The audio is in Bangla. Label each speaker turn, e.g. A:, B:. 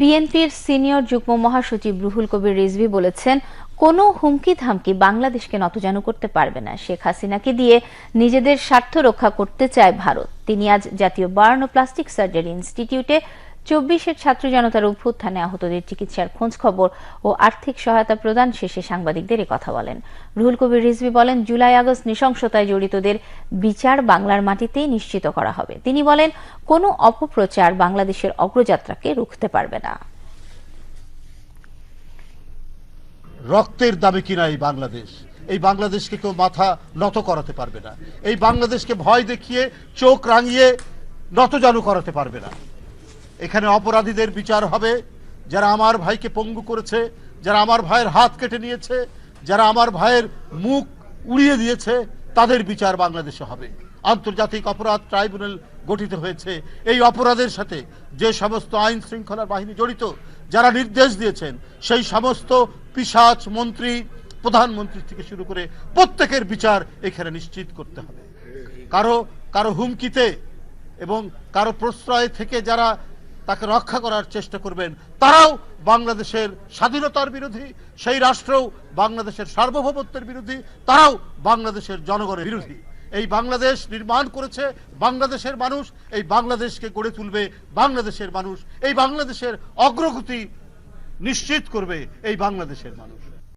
A: বিএনপির সিনিয়র যুগ্ম মহাসচিব রুহুল কবির রিজভি বলেছেন কোনো হুমকি ধামকি বাংলাদেশকে নতজানু করতে পারবে না শেখ হাসিনাকে দিয়ে নিজেদের স্বার্থ রক্ষা করতে চায় ভারত তিনি আজ জাতীয় বার্ন ও প্লাস্টিক সার্জারি ইনস্টিটিউটে চব্বিশের ছাত্র জনতার অভ্যুত্থানে আহতদের চিকিৎসার খোঁজ খবর ও আর্থিক সহায়তা প্রদান শেষে সাংবাদিকদের কথা বলেন রুহুল কবির রিজভি বলেন জুলাই আগস্ট নৃশংসতায় জড়িতদের বিচার বাংলার মাটিতেই নিশ্চিত করা হবে তিনি বলেন কোনো অপপ্রচার বাংলাদেশের অগ্রযাত্রাকে রুখতে পারবে না
B: রক্তের দাবি কিনা এই বাংলাদেশ এই বাংলাদেশকে কেউ মাথা নত করাতে পারবে না এই বাংলাদেশকে ভয় দেখিয়ে চোখ রাঙিয়ে নতজানু করাতে পারবে না এখানে অপরাধীদের বিচার হবে যারা আমার ভাইকে পঙ্গু করেছে যারা আমার ভাইয়ের হাত কেটে নিয়েছে যারা আমার ভাইয়ের মুখ উড়িয়ে দিয়েছে তাদের বিচার বাংলাদেশে হবে আন্তর্জাতিক অপরাধ ট্রাইব্যুনাল গঠিত হয়েছে এই অপরাধের সাথে যে সমস্ত আইন শৃঙ্খলার বাহিনী জড়িত যারা নির্দেশ দিয়েছেন সেই সমস্ত পিসাচ মন্ত্রী প্রধানমন্ত্রী থেকে শুরু করে প্রত্যেকের বিচার এখানে নিশ্চিত করতে হবে কারো কারো হুমকিতে এবং কারো প্রশ্রয় থেকে যারা তাকে রক্ষা করার চেষ্টা করবেন তারাও বাংলাদেশের স্বাধীনতার বিরোধী সেই রাষ্ট্রও বাংলাদেশের সার্বভৌমত্বের বিরোধী তারাও বাংলাদেশের জনগণের বিরোধী এই বাংলাদেশ নির্মাণ করেছে বাংলাদেশের মানুষ এই বাংলাদেশকে গড়ে তুলবে বাংলাদেশের মানুষ এই বাংলাদেশের অগ্রগতি নিশ্চিত করবে এই বাংলাদেশের মানুষ